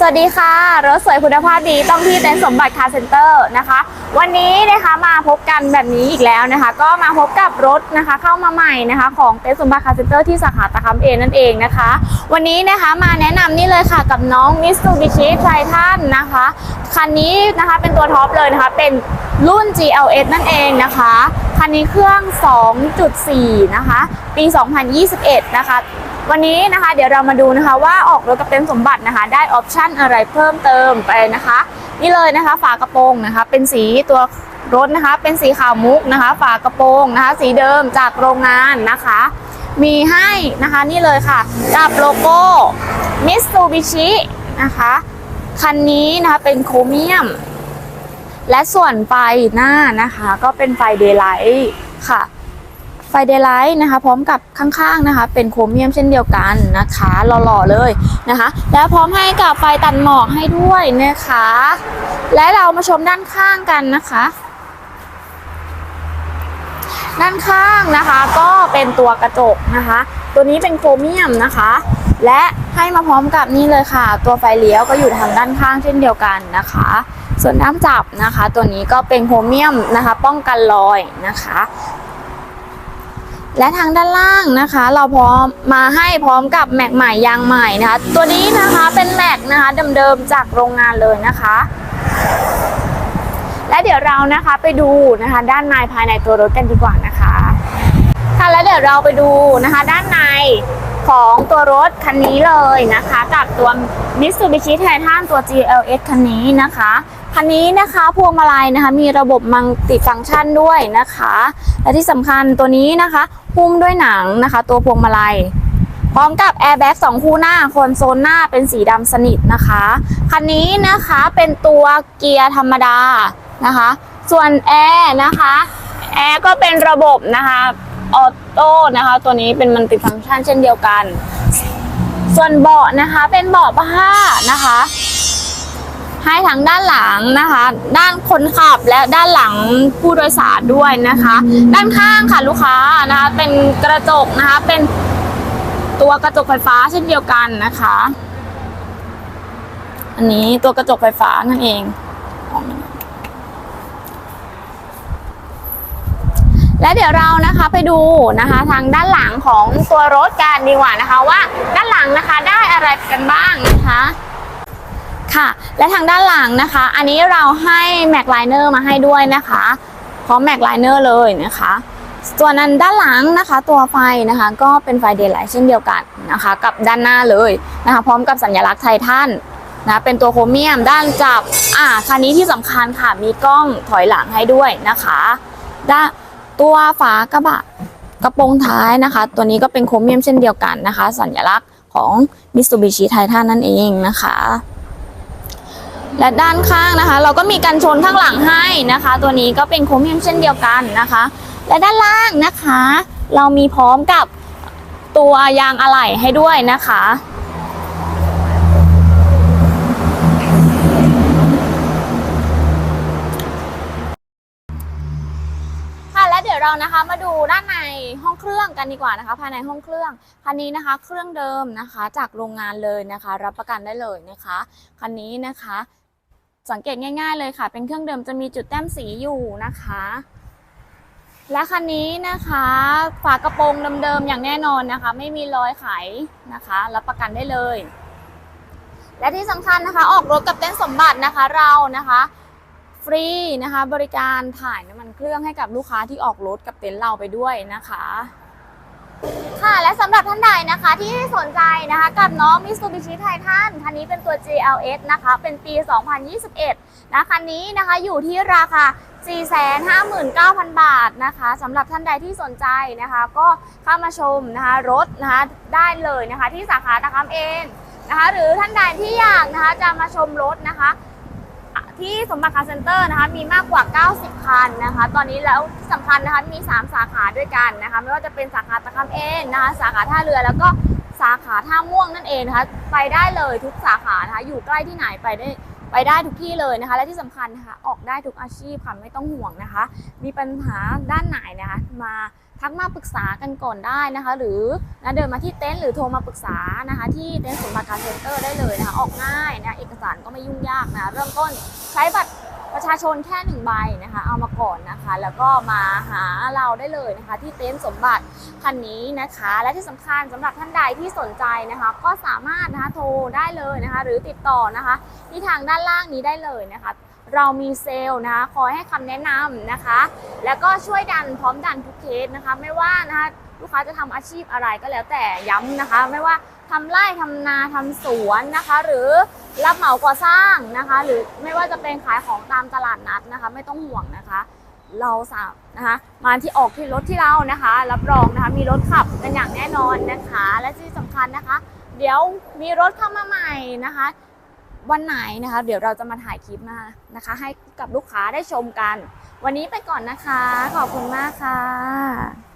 สวัสดีค่ะ รถสวยคุณภาพดีต้องที่เต็นสมบัติคาร์เซ็นเตอร์นะคะ วันนี้นะคะมาพบกันแบบนี้อีกแล้วนะคะ ก็มาพบกับรถนะคะเข้ามาใหม่นะคะ ของเต็นสมบัติคาร์เซ็นเตอร์ที่สาขาตะคัมเองนั่นเองนะคะ วันนี้นะคะมาแนะนำนี่เลยค่ะกับน้อง Mitsubishi Triton นะคะคันนี้นะคะเป็นตัวท็อปเลยนะคะ เป็นรุ่น GLS นั่นเองนะคะคันนี้เครื่อง 2.4 นะคะ ปี 2021 นะคะ วันนี้นะคะเดี๋ยวเรามาดูนะคะว่าออกรถกับเต็นท์สมบัตินะคะ ได้ออปชั่นอะไรเพิ่มเติมไปนะคะ นี่เลยนะคะ ฝากระโปรงนะคะ เป็นสีตัวรถนะคะ เป็นสีขาวมุกนะคะ ฝากระโปรงนะคะ สีเดิมจากโรงงานนะคะ มีให้นะคะนี่เลยค่ะ กับโลโก้ Mitsubishi นะคะคันนี้นะคะเป็นโครเมียม และส่วนไฟหน้านะคะ ก็เป็นไฟเดย์ไลท์ค่ะ ไฟเดย์ไลท์นะคะ พร้อมกับข้างๆนะคะ เป็นโครเมียมเช่นเดียวกันนะคะหล่อๆเลยนะคะ แล้วพร้อมให้กับไฟตัดหมอกให้ด้วยนะคะ และเรามาชมด้านข้างกันนะคะด้านข้างนะคะก็เป็นตัวกระจกนะคะ ตัวนี้เป็นโครเมียมนะคะ และให้มาพร้อมกับนี่เลยค่ะ ตัวไฟเลี้ยวก็อยู่ทางด้านข้างเช่นเดียวกันนะคะ ส่วนด้ามจับนะคะ ตัวนี้ก็เป็นโครเมียมนะคะ ป้องกันรอยนะคะ และทางด้านล่างนะคะ เราพร้อมมาให้พร้อมกับแม็กใหม่ยางใหม่นะคะ ตัวนี้นะคะเป็นแม็กนะคะเดิมๆจากโรงงานเลยนะคะ และเดี๋ยวเรานะคะไปดูนะคะด้านในภายในตัวรถกันดีกว่านะคะค่ะแล้วเดี๋ยวเราไปดูนะคะ ด้านในของตัวรถคันนี้เลยนะคะ กับตัว Mitsubishi Titan ตัว GLS คันนี้นะคะ คันนี้นะคะพวงมาลัยนะคะมีระบบมัลติฟังก์ชันด้วยนะคะ และที่สำคัญตัวนี้นะคะหุ้มด้วยหนังนะคะ ตัวพวงมาลัยพร้อมกับแอร์แบ็กสองคู่หน้าโคนโซนหน้าเป็นสีดำสนิทนะคะ คันนี้นะคะเป็นตัวเกียร์ธรรมดานะคะ ส่วนแอร์นะคะแอร์ก็เป็นระบบนะคะออโต้นะคะ ตัวนี้เป็นมันติฟังก์ชันเช่นเดียวกัน ส่วนเบาะนะคะเป็นเบาะผ้านะคะ ให้ทั้งด้านหลังนะคะ ด้านคนขับและด้านหลังผู้โดยสารด้วยนะคะ ด้านข้างค่ะลูกค้านะคะเป็นกระจกนะคะ เป็นตัวกระจกไฟฟ้าเช่นเดียวกันนะคะ อันนี้ตัวกระจกไฟฟ้านั่นเองและเดี๋ยวเรานะคะไปดูนะคะทางด้านหลังของตัวรถกันดีกว่านะคะว่าด้านหลังนะคะได้อะไรกันบ้างนะคะ ค่ะ และทางด้านหลังนะคะ อันนี้เราให้แม็กไลเนอร์มาให้ด้วยนะคะพร้อมแม็กไลเนอร์เลยนะคะส่วนนั้นด้านหลังนะคะ ตัวไฟนะคะก็เป็นไฟเดย์ไลท์เช่นเดียวกันนะคะ กับด้านหน้าเลยนะคะ พร้อมกับสัญลักษณ์ไททันนะเป็นตัวโครเมียมด้านจับอ่าคันนี้ที่สำคัญค่ะมีกล้องถอยหลังให้ด้วยนะคะด้านตัวฝากระบะกระโปรงท้ายนะคะ ตัวนี้ก็เป็นโครเมียมเช่นเดียวกันนะคะ สัญลักษณ์ของ Mitsubishi Titan นั่นเองนะคะ และด้านข้างนะคะ เราก็มีกันชนข้างหลังให้นะคะ ตัวนี้ก็เป็นโครเมียมเช่นเดียวกันนะคะ และด้านล่างนะคะ เรามีพร้อมกับตัวยางอะไหล่ให้ด้วยนะคะค่ะและเดี๋ยวเรานะคะมาดูด้านในห้องเครื่องกันดีกว่านะคะ ภายในห้องเครื่องคันนี้นะคะ เครื่องเดิมนะคะจากโรงงานเลยนะคะ รับประกันได้เลยนะคะคันนี้นะคะ สังเกตง่าย ๆ เลยค่ะ เป็นเครื่องเดิมจะมีจุดแต้มสีอยู่นะคะ และคันนี้นะคะฝากระโปรงเดิมๆอย่างแน่นอนนะคะ ไม่มีรอยไขนะคะรับประกันได้เลย และที่สำคัญนะคะ ออกรถกับเต้นสมบัตินะคะเรานะคะฟรีนะคะ บริการถ่ายน้ำมันเครื่องให้กับลูกค้าที่ออกรถกับเต็นท์เราไปด้วยนะคะ ค่ะและสำหรับท่านใดนะคะที่สนใจนะคะกับน้อง Mitsubishi Titan คันนี้เป็นตัว GLS นะคะเป็นปี 2021 นะคันนี้นะคะอยู่ที่ราคา 459,000 บาทนะคะสำหรับท่านใดที่สนใจนะคะก็เข้ามาชมนะคะรถนะคะได้เลยนะคะที่สาขาตะคำเองนะคะหรือท่านใดที่อยากนะคะจะมาชมรถนะคะ ที่สมบัติคาร์เซ็นเตอร์นะคะมีมากกว่า 90 คันนะคะ ตอนนี้แล้วที่สำคัญนะคะมี 3 สาขาด้วยกันนะคะ ไม่ว่าจะเป็นสาขาตะคำเอนนะคะ สาขาท่าเรือแล้วก็สาขาท่าม่วงนั่นเองนะคะ ไปได้เลยทุกสาขานะคะ อยู่ใกล้ที่ไหนไปได้ไปได้ทุกที่เลยนะคะ และที่สำคัญนะคะออกได้ทุกอาชีพค่ะไม่ต้องห่วงนะคะ มีปัญหาด้านไหนนะคะมา ทักมาปรึกษากันก่อนได้นะคะ หรือนะเดินมาที่เต็นท์หรือโทรมาปรึกษานะคะ ที่เต็นท์ศูนย์บริการเซ็นเตอร์ได้เลยนะคะออกง่ายนะเอกสารก็ไม่ยุ่งยากนะเริ่มต้นใช้บัตรประชาชนแค่หนึ่งใบนะคะ เอามาก่อนนะคะ แล้วก็มาหาเราได้เลยนะคะ ที่เต็นท์สมบัติคันนี้นะคะ และที่สำคัญสำหรับท่านใดที่สนใจนะคะ ก็สามารถนะคะโทรได้เลยนะคะ หรือติดต่อนะคะ ที่ทางด้านล่างนี้ได้เลยนะคะ เรามีเซลล์นะคะคอยให้คำแนะนำนะคะ แล้วก็ช่วยดันพร้อมดันทุกเคสนะคะ ไม่ว่านะคะลูกค้าจะทำอาชีพอะไรก็แล้วแต่ย้ำนะคะ ไม่ว่าทำไร่ทำนาทำสวนนะคะ หรือรับเหมาก่อสร้างนะคะ หรือไม่ว่าจะเป็นขายของตามตลาดนัดนะคะ ไม่ต้องห่วงนะคะ เราสามนะคะมาที่ออกที่รถที่เรานะคะ รับรองนะคะมีรถขับกันอย่างแน่นอนนะคะ และที่สำคัญนะคะ เดี๋ยวมีรถเข้ามาใหม่นะคะ วันไหนนะคะ เดี๋ยวเราจะมาถ่ายคลิปมานะคะ ให้กับลูกค้าได้ชมกัน วันนี้ไปก่อนนะคะ ขอบคุณมากค่ะ